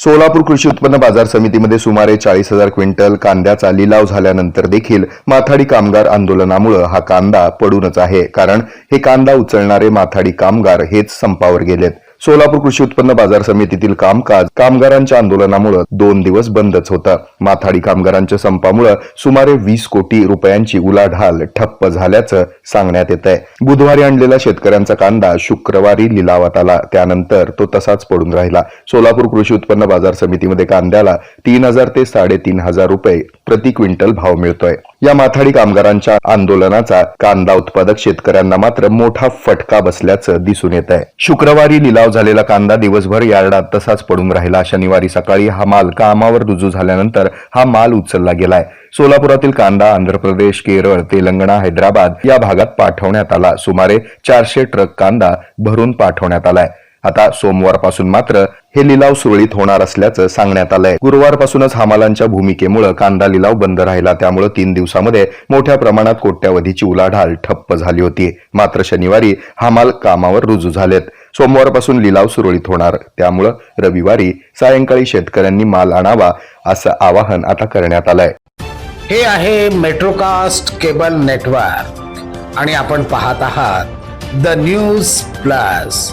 सोलापूर कृषी उत्पन्न बाजार समितीमध्ये सुमारे चाळीस हजार क्विंटल कांद्याचा लिलाव झाल्यानंतर देखील माथाडी कामगार आंदोलनामुळे हा कांदा पडूनच आहे. कारण हे कांदा उचलणारे माथाडी कामगार हेच संपावर गेलेत. सोलापूर कृषी उत्पन्न बाजार समितीतील कामकाज कामगारांच्या आंदोलनामुळे दोन दिवस बंदच होता. माथाडी कामगारांच्या संपामुळे सुमारे वीस कोटी रुपयांची उलाढाल ठप्प झाल्याचं सांगण्यात येत आहे बुधवारी आणलेला शेतकऱ्यांचा कांदा शुक्रवारी लिलावात आला. त्यानंतर तो तसाच पडून राहिला. सोलापूर कृषी उत्पन्न बाजार समितीमध्ये कांद्याला तीन हजार ते साडेतीन हजार रुपये प्रति क्विंटल भाव मिळतोय. या माथाडी कामगारांच्या आंदोलनाचा कांदा उत्पादक शेतकऱ्यांना मात्र मोठा फटका बसल्याचं दिसून येत आहे. शुक्रवारी लिलाव झालेला कांदा दिवसभर यार्डात तसाच पडून राहिला. शनिवारी सकाळी हा माल कामावर रुजू झाल्यानंतर हा माल उचलला गेलाय. सोलापुरातील कांदा आंध्र प्रदेश केरळ तेलंगणा हैदराबाद या भागात पाठवण्यात आला. सुमारे चारशे ट्रक कांदा भरून पाठवण्यात आलाय. आता सोमवारपासून मात्र हे लिलाव सुरळीत होणार असल्याचं सांगण्यात आलंय. गुरुवारपासूनच हमालांच्या भूमिकेमुळे कांदा लिलाव बंद राहिला. त्यामुळे तीन दिवसामध्ये मोठ्या प्रमाणात कोट्यावधीची उलाढाल ठप्प झाली होती. मात्र शनिवारी हमाल कामावर रुजू झालेत. सोमवारपासून लिलाव सुरळीत होणार. त्यामुळं रविवारी सायंकाळी शेतकऱ्यांनी माल आणावा असं आवाहन आता करण्यात आलंय. हे आहे मेट्रोकास्ट केबल नेटवर्क आणि आपण पाहत आहात the news plus.